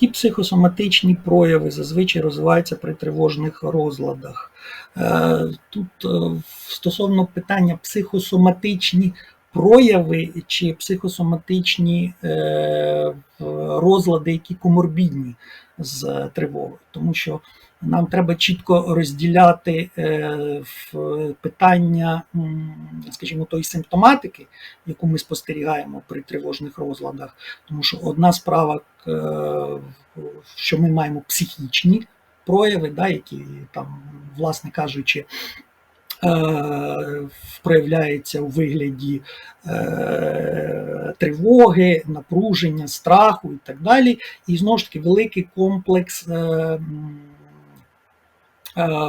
Які психосоматичні прояви зазвичай розвиваються при тривожних розладах? Е, Тут е, стосовно питання психосоматичні прояви чи психосоматичні е, розлади, які коморбідні з тривогою, тому що нам треба чітко розділяти е, питання, скажімо, тої симптоматики, яку ми спостерігаємо при тривожних розладах, тому що одна справа, е, що ми маємо психічні прояви, да, які там, власне кажучи, е, проявляються у вигляді е, тривоги, напруження, страху і так далі. І знову ж таки великий комплекс е,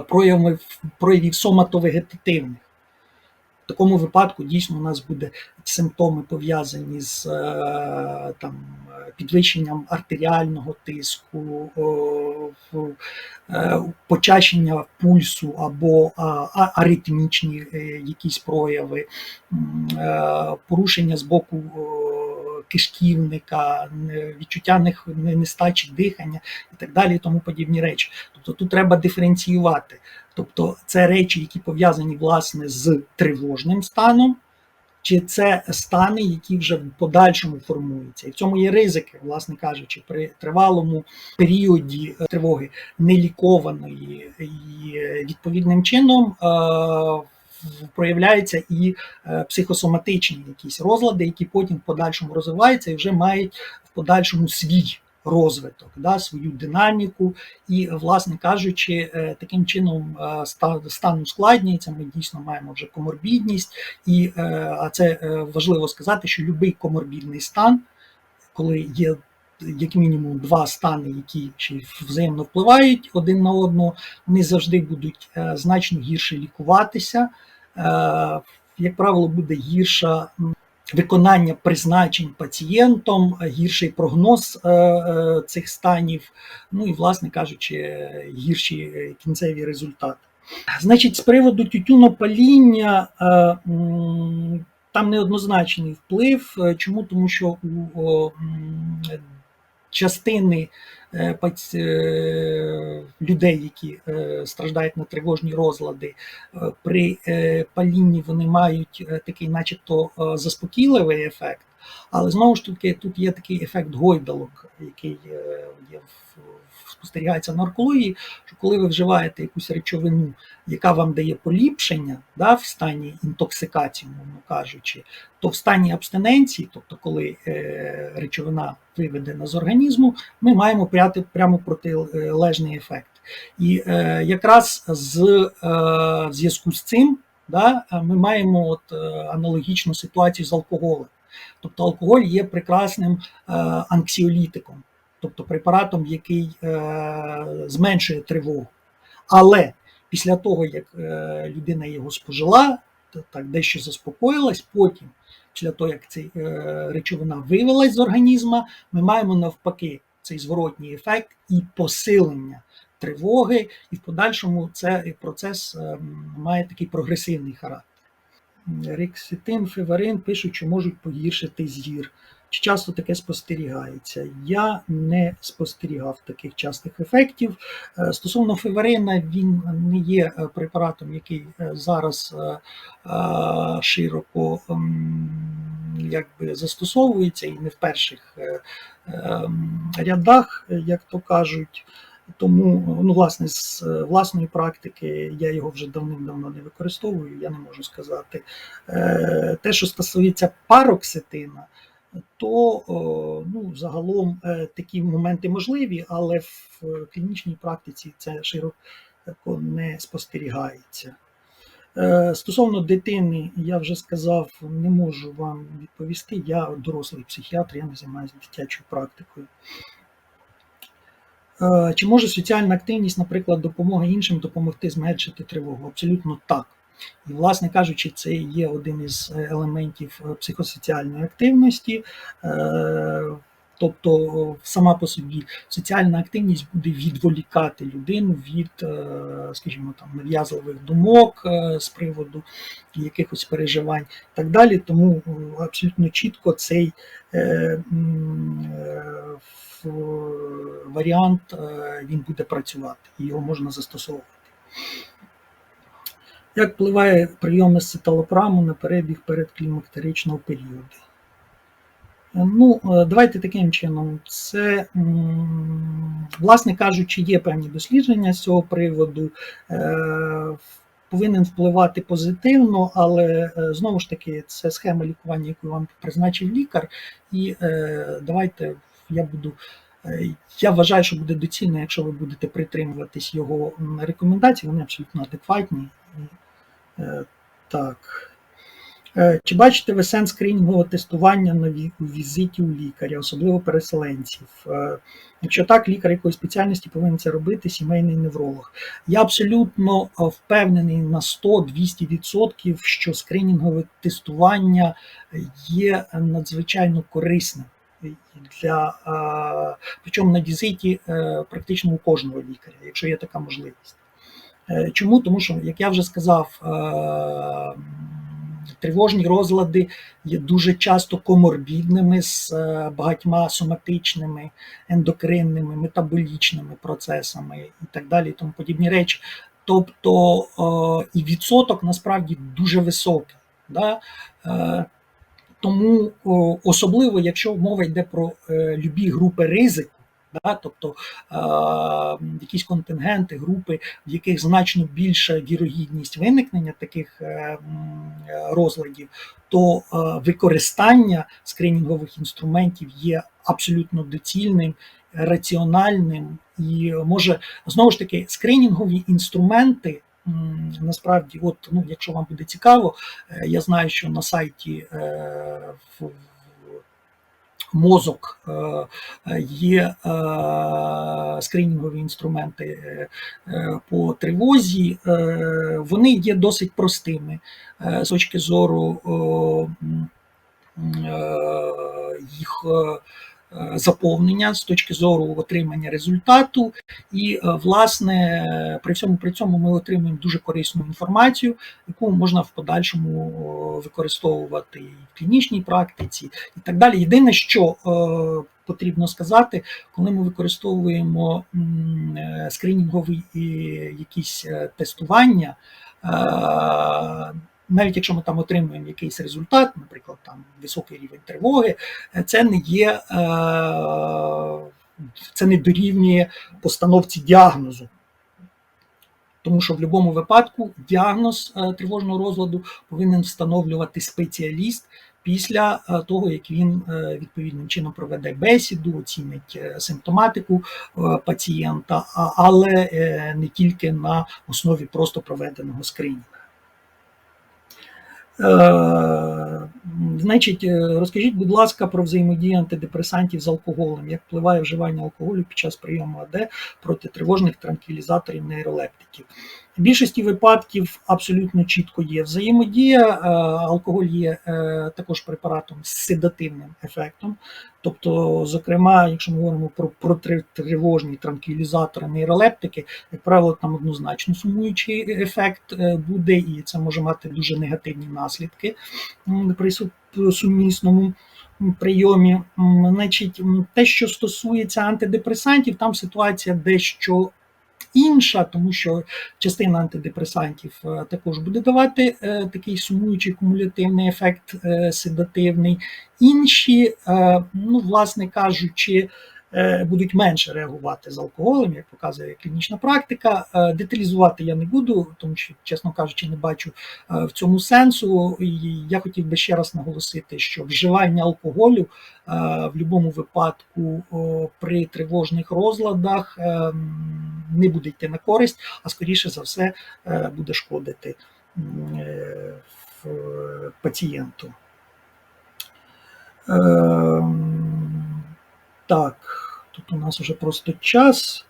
проявів, проявів соматовегетативних. Такому випадку дійсно у нас буде симптоми пов'язані з е, там, підвищенням артеріального тиску, е, почащення пульсу або аритмічні е, якісь прояви, порушення з боку кишківника, відчуття нестачі дихання і так далі, і тому подібні речі. Тобто тут треба диференціювати. Тобто це речі, які пов'язані власне з тривожним станом, чи це стани, які вже в подальшому формуються. І в цьому є ризики, власне кажучи, при тривалому періоді е, тривоги нелікованої і е, відповідним чином е, проявляються і е, психосоматичні якісь розлади, які потім в подальшому розвиваються і вже мають в подальшому свій розвиток, да, свою динаміку, і, власне кажучи, е, таким чином е, стан ускладнюється. Ми дійсно маємо вже коморбідність, і а це важливо сказати, що будь-який коморбідний стан, коли є як мінімум два стани, які й взаємно впливають один на одного, вони завжди будуть е, значно гірше лікуватися. Е, Як правило, буде гірша м, виконання призначень пацієнтом, е, гірший прогноз цих станів, ну і, власне кажучи, гірші кінцеві результати. Значить, з приводу тютюнопаління там неоднозначний вплив. Чому? Тому що у частини е, е, людей, які е, страждають на тривожні розлади, при палінні вони мають такий, начебто, заспокійливий ефект. Але знову ж таки, тут є такий ефект гойдалок, який є в- спостерігається на наркології, що коли ви вживаєте якусь речовину, яка вам дає поліпшення да, в стані інтоксикації, мовно кажучи, то в стані абстиненції, тобто коли е, речовина виведена з організму, ми маємо пряти прямо протилежний ефект. І е, якраз з е, в зв'язку з цим да, ми маємо от, е, аналогічну ситуацію з алкоголем. Тобто алкоголь є прекрасним е, анксіолітиком, тобто препаратом, який е, зменшує тривогу. Але після того, як е, людина його спожила, так дещо заспокоїлась, потім, після того, як ця е, речовина вивелась з організму, ми маємо навпаки цей зворотній ефект і посилення тривоги, і в подальшому цей процес має такий прогресивний характер. Рекситин, феварин пишуть, що можуть погіршити зір. Часто таке спостерігається? Я не спостерігав таких частих ефектів. Е, Стосовно феварина, він не є е, препаратом, який е, зараз широко ем, якби застосовується і не в перших ем, рядах, як то кажуть. Тому, ну, власне, з власної практики я його вже давним-давно не використовую, я не можу сказати. Те, що стосується пароксетина, то ну, загалом е, такі моменти можливі, але в е, клінічній практиці це широко не спостерігається. Е, Стосовно дитини, я вже сказав, не можу вам відповісти. Я дорослий психіатр, я не займаюся дитячою практикою. Е, Чи може соціальна активність, наприклад, допомога іншим допомогти зменшити тривогу? Абсолютно так. І, власне кажучи, це є один із е, елементів е, психосоціальної активності. Е, Тобто сама по собі соціальна активність буде відволікати людину від, скажімо, там нав'язливих думок з приводу якихось переживань і так далі. Тому абсолютно чітко цей варіант він буде працювати і його можна застосовувати. Як впливає прийом ацеталопраму на перебіг передклімактеричного періоду? Ну, е, давайте таким чином. Це, власне кажучи, є певні дослідження з цього приводу. Е, Повинен впливати позитивно, але е, знову ж таки, це схема лікування, яку вам призначив лікар. І е, давайте я буду. е, Я вважаю, що буде доцільно, якщо ви будете притримуватись його рекомендацій, вони абсолютно адекватні. Е, Так. Е, Чи бачите ви сенс скринінгового тестування на візиті у лікаря, особливо переселенців? Е, Якщо так, лікар якої спеціальності повинен це робити, сімейний невролог. Я абсолютно впевнений на 100-200%, що скринінгове тестування є надзвичайно корисним для причому на візиті практично у кожного лікаря, якщо є така можливість. Е, Чому? Тому що, як я вже сказав, е, тривожні розлади є дуже часто коморбідними з е, багатьма соматичними, ендокринними, метаболічними процесами і так далі, і тому подібні речі. Тобто і відсоток насправді дуже високий. Да? Тому особливо, якщо мова йде про любі групи ризику, да, тобто е, якісь контингенти, групи, в яких значно більша вірогідність виникнення таких е, розладів, то е, використання скринінгових інструментів є абсолютно доцільним, раціональним і може знову ж таки скринінгові інструменти. Насправді, от ну, якщо вам буде цікаво, е, я знаю, що на сайті в- мозок е, є е, скринінгові інструменти е, по тривозі, вони є досить простими. З точки зору їх заповнення, з точки зору отримання результату. І, е, власне, при всьому при цьому ми отримуємо дуже корисну інформацію, яку можна в подальшому використовувати і в клінічній практиці, і так далі. Єдине, що е, потрібно сказати, коли ми використовуємо е, скринінгові якісь е, тестування. Навіть якщо ми там отримуємо якийсь результат, наприклад, там високий рівень тривоги, е, це не є, е, це не дорівнює постановці діагнозу. Тому що в будь-якому випадку діагноз е, тривожного розладу повинен встановлювати спеціаліст після того, як він відповідним чином проведе бесіду, оцінить симптоматику пацієнта, але не тільки на основі просто проведеного скринінгу. Е, Значить, е, розкажіть, будь ласка, про взаємодію антидепресантів з алкоголем, як впливає вживання алкоголю під час прийому АД проти тривожних транквілізаторів нейролептиків. В більшості випадків абсолютно чітко є взаємодія. Е, Алкоголь є е, також препаратом з седативним ефектом. Тобто, зокрема, якщо ми говоримо про, про тривожні транквілізатори, нейролептики, як правило, там однозначно сумуючий ефект е, буде, і це може мати дуже негативні наслідки при сумісному прийомі. Значить, те, що стосується антидепресантів, там ситуація дещо інша, тому що частина антидепресантів е, також буде давати е, такий сумуючий кумулятивний ефект е, седативний. Інші, ну, власне кажучи, будуть менше реагувати з алкоголем, як показує клінічна практика. Е, Деталізувати я не буду, тому що, чесно кажучи, не бачу е, в цьому сенсу. І я хотів би ще раз наголосити, що вживання алкоголю е, в будь-якому випадку при тривожних розладах е, не буде йти на користь, а скоріше за все е, буде шкодити е, е, пацієнту. Ем, Так, тут у нас вже просто час.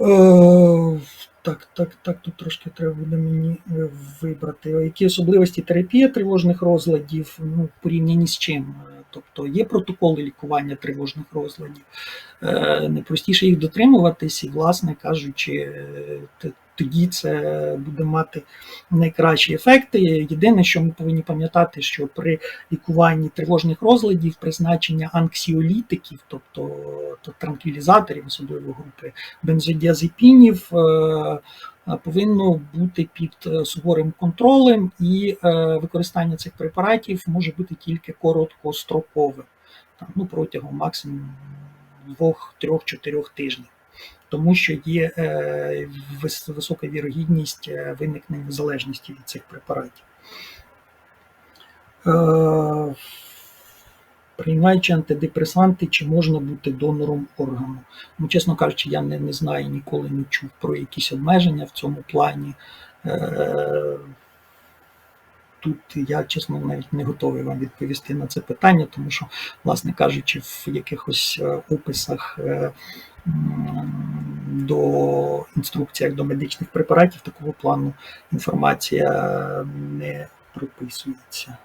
Е, Так, так, так, тут трошки треба буде мені е, вибрати. Які особливості терапії тривожних розладів ну, в порівнянні з чим? Е, Тобто є протоколи лікування тривожних розладів. Найпростіше їх дотримуватись, і, власне кажучи, тоді це буде мати найкращі ефекти. Єдине, що ми повинні пам'ятати, що при лікуванні тривожних розладів призначення анксіолітиків, тобто то транквілізаторів особливо групи бензодіазепінів, е, повинно бути під е, суворим контролем, і е, використання цих препаратів може бути тільки короткострокове, там, ну, протягом максимум двох, трьох, чотирьох тижнів. Тому що є е, висока вірогідність е, виникнення залежності від цих препаратів. Е, Приймаючи антидепресанти, чи можна бути донором органу? Ну, чесно кажучи, я не, не знаю, ніколи не чув про якісь обмеження в цьому плані. Тут я, чесно, навіть не готовий вам відповісти на це питання, тому що, власне кажучи, в якихось е, описах е, до інструкціях до медичних препаратів такого плану інформація не прописується.